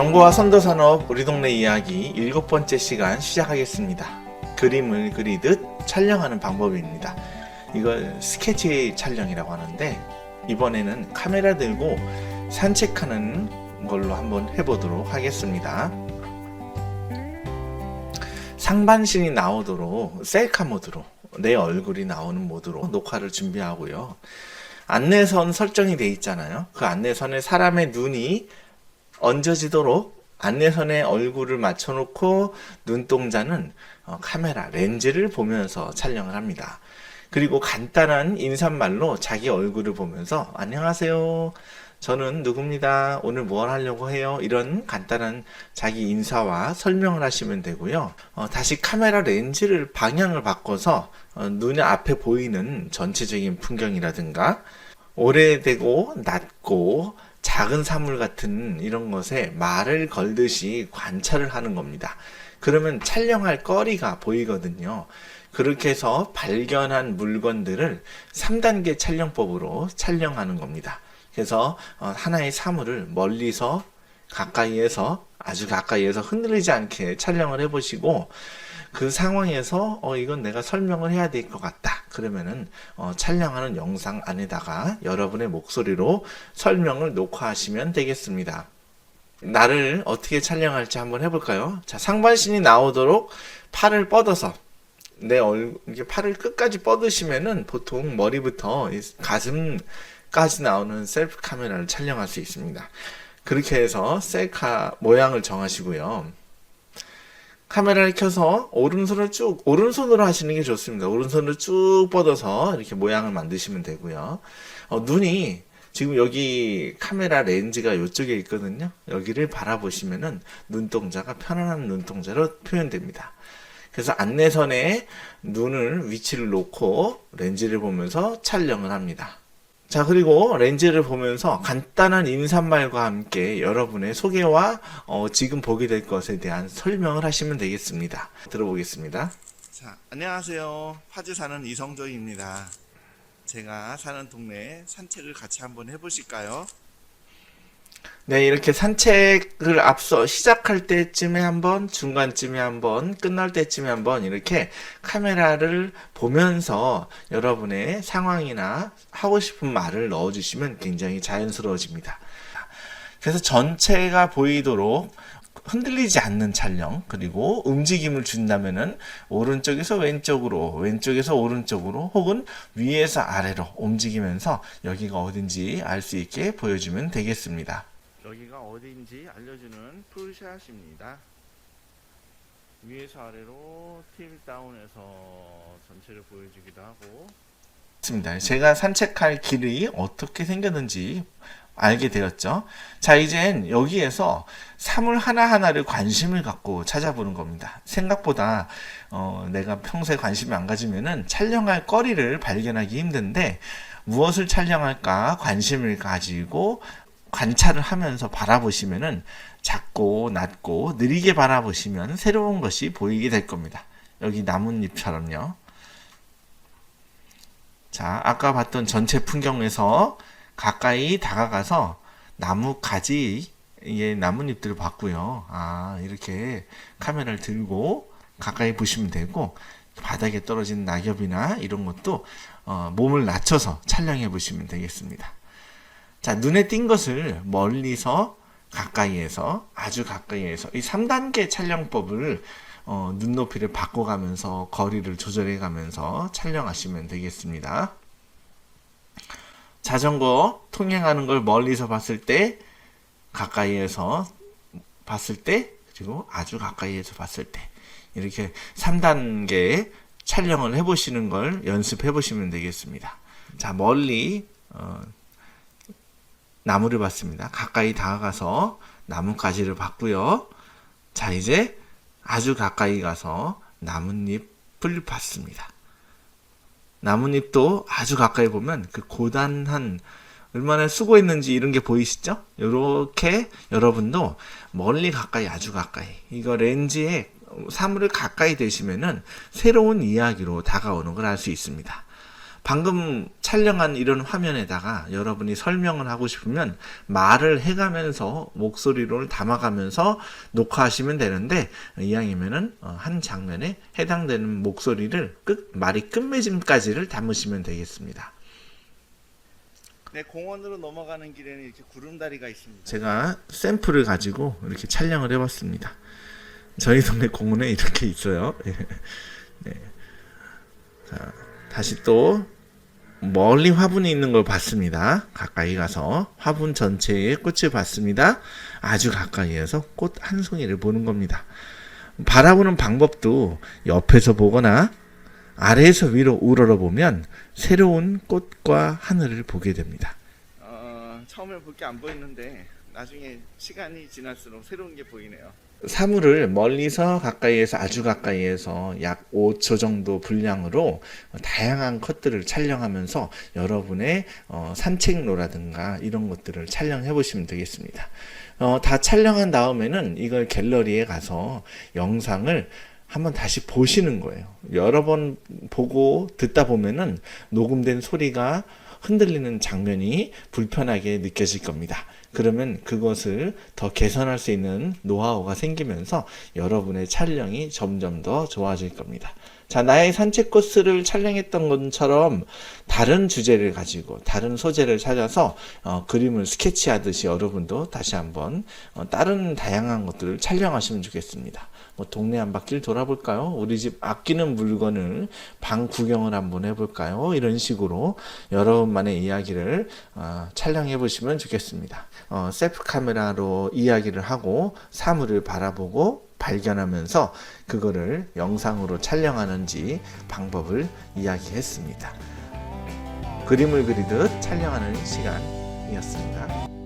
정보와 선도산업 우리 동네 이야기 일곱 번째 시간 시작하겠습니다. 그림을 그리듯 촬영하는 방법입니다. 이걸 스케치 촬영이라고 하는데 이번에는 카메라 들고 산책하는 걸로 한번 해보도록 하겠습니다. 상반신이 나오도록 셀카 모드로 내 얼굴이 나오는 모드로 녹화를 준비하고요. 안내선 설정이 돼 있잖아요. 그 안내선에 사람의 눈이 얹어지도록 안내선에 얼굴을 맞춰놓고 눈동자는 어, 카메라 렌즈를 보면서 촬영을 합니다. 그리고 간단한 인사말로 자기 얼굴을 보면서 안녕하세요. 저는 누굽니다. 오늘 뭘 하려고 해요? 이런 간단한 자기 인사와 설명을 하시면 되고요. 어, 다시 카메라 렌즈를 방향을 바꿔서 어, 눈 앞에 보이는 전체적인 풍경이라든가 오래되고 낮고 작은 사물 같은 이런 것에 말을 걸듯이 관찰을 하는 겁니다. 그러면 촬영할 거리가 보이거든요. 그렇게 해서 발견한 물건들을 3단계 촬영법으로 촬영하는 겁니다. 그래서 어, 하나의 사물을 멀리서 가까이에서 아주 가까이에서 흔들리지 않게 촬영을 해보시고 그 상황에서 어 이건 내가 설명을 해야 될 것 같다. 그러면은 어 촬영하는 영상 안에다가 여러분의 목소리로 설명을 녹화하시면 되겠습니다. 나를 어떻게 촬영할지 한번 해볼까요? 자, 상반신이 나오도록 팔을 뻗어서 내 얼굴, 이게 팔을 끝까지 뻗으시면은 보통 머리부터 이 가슴까지 나오는 셀프 카메라를 촬영할 수 있습니다. 그렇게 해서 셀카 모양을 정하시고요. 카메라를 켜서 오른손을 쭉 오른손으로 하시는 게 좋습니다. 오른손을 쭉 뻗어서 이렇게 모양을 만드시면 되고요. 어, 눈이 지금 여기 카메라 렌즈가 이쪽에 있거든요. 여기를 바라보시면은 눈동자가 편안한 눈동자로 표현됩니다. 그래서 안내선에 눈을 위치를 놓고 렌즈를 보면서 촬영을 합니다. 자, 그리고 렌즈를 보면서 간단한 인사말과 함께 여러분의 소개와 어, 지금 보게 될 것에 대한 설명을 하시면 되겠습니다. 들어보겠습니다. 자, 안녕하세요. 파주 사는 이성조입니다. 제가 사는 동네에 산책을 같이 한번 해보실까요? 네, 이렇게 산책을 앞서 시작할 때쯤에 한번, 중간쯤에 한번, 끝날 때쯤에 한번 이렇게 카메라를 보면서 여러분의 상황이나 하고 싶은 말을 넣어주시면 굉장히 자연스러워집니다. 그래서 전체가 보이도록 흔들리지 않는 촬영 그리고 움직임을 준다면은 오른쪽에서 왼쪽으로 왼쪽에서 오른쪽으로 혹은 위에서 아래로 움직이면서 여기가 어딘지 알 수 있게 보여주면 되겠습니다. 여기가 어디인지 알려주는 풀샷입니다. 위에서 아래로 틸 다운해서 전체를 보여주기도 하고 있습니다. 제가 산책할 길이 어떻게 생겼는지 알게 되었죠. 자, 이젠 여기에서 사물 하나하나를 관심을 갖고 찾아보는 겁니다. 생각보다 어, 내가 평소에 관심이 안 가지면은 촬영할 거리를 발견하기 힘든데 무엇을 촬영할까 관심을 가지고 관찰을 하면서 바라보시면은 작고 낮고 느리게 바라보시면 새로운 것이 보이게 될 겁니다. 여기 나뭇잎처럼요. 자, 아까 봤던 전체 풍경에서 가까이 다가가서 나무 가지, 예, 나뭇잎들을 봤고요. 아, 이렇게 카메라를 들고 가까이 보시면 되고, 바닥에 떨어진 낙엽이나 이런 것도 어, 몸을 낮춰서 촬영해 보시면 되겠습니다. 자, 눈에 띈 것을 멀리서 가까이에서 아주 가까이에서 이 3단계 촬영법을 어, 눈높이를 바꿔가면서 거리를 조절해 가면서 촬영하시면 되겠습니다. 자전거 통행하는 걸 멀리서 봤을 때 가까이에서 봤을 때 그리고 아주 가까이에서 봤을 때 이렇게 3단계 촬영을 해보시는 걸 연습해 보시면 되겠습니다. 자 멀리 어, 나무를 봤습니다. 가까이 다가가서 나뭇가지를 봤고요. 자 이제 아주 가까이 가서 나뭇잎을 봤습니다. 나뭇잎도 아주 가까이 보면 그 고단한 얼마나 수고했는지 이런 게 보이시죠? 이렇게 여러분도 멀리 가까이 아주 가까이 이거 렌즈에 사물을 가까이 대시면은 새로운 이야기로 다가오는 걸 알 수 있습니다. 방금 촬영한 이런 화면에다가 여러분이 설명을 하고 싶으면 말을 해가면서 목소리를 담아가면서 녹화하시면 되는데 이왕이면은 어, 한 장면에 해당되는 목소리를 끝 말이 끝맺음까지를 담으시면 되겠습니다. 네, 공원으로 넘어가는 길에는 이렇게 구름다리가 있습니다. 제가 샘플을 가지고 이렇게 촬영을 해봤습니다. 저희 동네 공원에 이렇게 있어요. 예. 네. 자, 다시 또 멀리 화분이 있는 걸 봤습니다. 가까이 가서 화분 전체에 꽃을 봤습니다. 아주 가까이에서 꽃 한 송이를 보는 겁니다. 바라보는 방법도 옆에서 보거나 아래에서 위로 우러러 보면 새로운 꽃과 하늘을 보게 됩니다. 어, 처음에 볼 게 안 보였는데 나중에 시간이 지날수록 새로운 게 보이네요. 사물을 멀리서 가까이에서 아주 가까이에서 약 5초 정도 분량으로 다양한 컷들을 촬영하면서 여러분의 어, 산책로라든가 이런 것들을 촬영해 보시면 되겠습니다. 어, 다 촬영한 다음에는 이걸 갤러리에 가서 영상을 한번 다시 보시는 거예요. 여러 번 보고 듣다 보면은 녹음된 소리가 흔들리는 장면이 불편하게 느껴질 겁니다. 그러면 그것을 더 개선할 수 있는 노하우가 생기면서 여러분의 촬영이 점점 더 좋아질 겁니다. 자, 나의 산책 코스를 촬영했던 것처럼 다른 주제를 가지고 다른 소재를 찾아서 어, 그림을 스케치하듯이 여러분도 다시 한번 어, 다른 다양한 것들을 촬영하시면 좋겠습니다. 뭐 동네 한 바퀴를 돌아볼까요? 우리 집 아끼는 물건을 방 구경을 한번 해볼까요? 이런 식으로 여러분만의 이야기를 어, 촬영해 보시면 좋겠습니다. 어, 셀프 카메라로 이야기를 하고 사물을 바라보고 발견하면서 그거를 영상으로 촬영하는지 방법을 이야기했습니다. 그림을 그리듯 촬영하는 시간이었습니다.